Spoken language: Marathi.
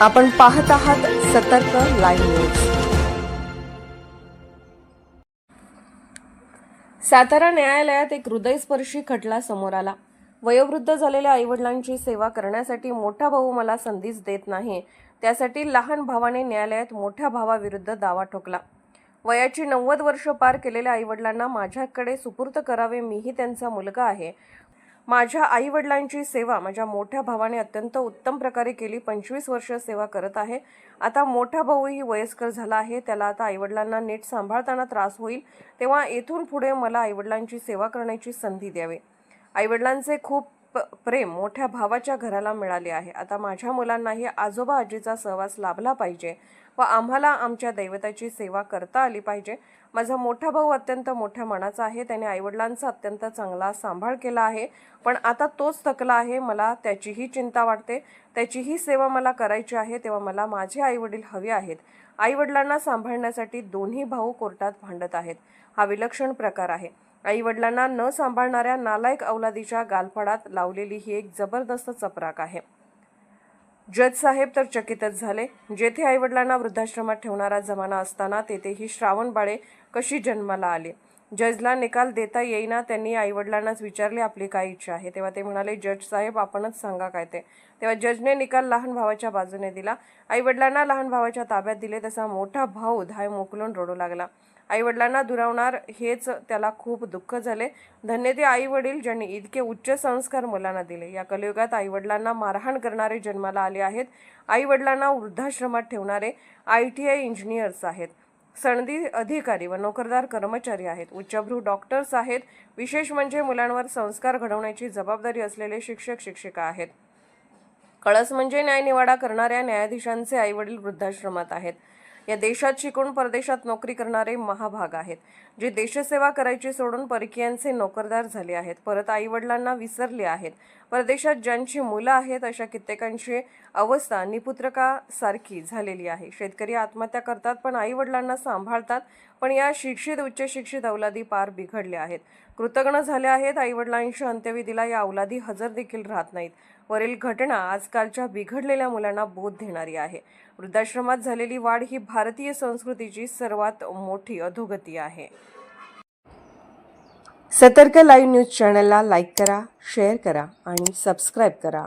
आपण पाहत आहात सतर्क लाईव्ह न्यूज. सातारा न्यायालयात एक हृदयस्पर्शी खटला समोर आला. वयोवृद्ध झालेल्या आईवडिलांची सेवा करण्यासाठी मोठा भाऊ मला संधीच देत नाही. त्यासाठी लहान भावाने न्यायालयात मोठ्या भावाविरुद्ध दावा ठोकला. वयाची नव्वद वर्ष पार केलेल्या आईवडिलांना माझ्याकडे सुपूर्त करावे मीही त्यांचा मुलगा आहे. माझ्या आई वडिलांची सेवा माझ्या मोठ्या भावाने अत्यंत उत्तम प्रकारे केली. पंचवीस वर्ष सेवा करत आहे. आता मोठा भाऊही वयस्कर झाला आहे. त्याला आता आईवडिलांना नीट सांभाळताना त्रास होईल. तेव्हा येथून पुढे मला आईवडिलांची सेवा करण्याची संधी द्यावी. आईवडिलांचे खूप प- प्रेम मोठ्या भावाच्या घराला मिळाले आहे. आता माझ्या मुलांनाही आजोबा आजीचा सहवास लाभला पाहिजे व आम्हाला आमच्या दैवताची सेवा करता आली पाहिजे. माझा मोठा भाऊ अत्यंत मोठ्या मनाचा आहे. त्याने आईवडिलांचा अत्यंत चांगला सांभाळ केला आहे. पण आता तोच थकला आहे. मला त्याचीही चिंता वाटते. त्याचीही सेवा मला करायची आहे तेव्हा मला माझे आईवडील हवे आहेत. आईवडिलांना सांभाळण्यासाठी दोन्ही भाऊ कोर्टात भांडत आहेत. हा विलक्षण प्रकार आहे. आईवडिलांना न सांभाळणाऱ्या नालायक अवलादीच्या गालफडात लावलेली ही एक जबरदस्त चपराक आहे. जज साहेब तर चकितच झाले. जेथे आईवडिलांना वृद्धाश्रमात ठेवणारा जमाना असताना तेथेही श्रावण बाळे कशी जन्माला आली? जजला निकाल देता येईना त्यांनी आईवडिलांनाच विचारले आपली काय इच्छा आहे? तेव्हा ते म्हणाले जज साहेब आपणच सांगा काय ते. तेव्हा जजने निकाल लहान भावाच्या बाजूने दिला. आईवडिलांना लहान भावाच्या ताब्यात दिले तसा मोठा भाऊ धाय मोकलून रडू लागला. आईवडिलांना दुरावणार हेच त्याला खूप दुःख झाले. धन्य ते आई वडील ज्यांनी इतके उच्च संस्कार मुलांना दिले. या कलियुगात आईवडिलांना मारहाण करणारे जन्माला आले आहेत. आईवडिलांना वृद्धाश्रमात ठेवणारे आय टी आय इंजिनियर्स आहेत. सनदी अधिकारी व नोकरदार कर्मचारी आहेत. उच्चभ्रू डॉक्टर्स आहेत. विशेष म्हणजे मुलांवर संस्कार घडवण्याची जबाबदारी असलेले शिक्षक शिक्षिका आहेत. कळस म्हणजे न्यायनिवाडा करणाऱ्या न्यायाधीशांचे आईवडील वृद्धाश्रमात आहेत. या देशात शिकून परदेशात नोकरी करणारे महाभाग आहेत. जे देशसेवा करायची सोडून परकीयांचे नोकरदार झाले आहेत. परत आईवडिलांना विसरले आहेत. परदेशात ज्यांची मुलं आहेत अशा कित्येकांची अवस्था निपुत्रकासारखी झालेली आहे. शेतकरी आत्महत्या करतात पण आईवडिलांना सांभाळतात पण या शिक्षित उच्च शिक्षित अवलादी पार बिघडल्या आहेत. कृतज्ञ झाले आहेत आईवडिलांशी अंत्यविधीला या अवलादी हजर देखील राहत नाहीत. वरील घटना आजकालच्या बिघडलेल्या मुलांना बोध देणारी आहे. वृद्धाश्रमात झालेली वाढ ही भारतीय संस्कृतीची सर्वात मोठी अधोगती आहे. सतर्क लाईव्ह न्यूज चॅनलला लाईक करा शेअर करा आणि सबस्क्राईब करा.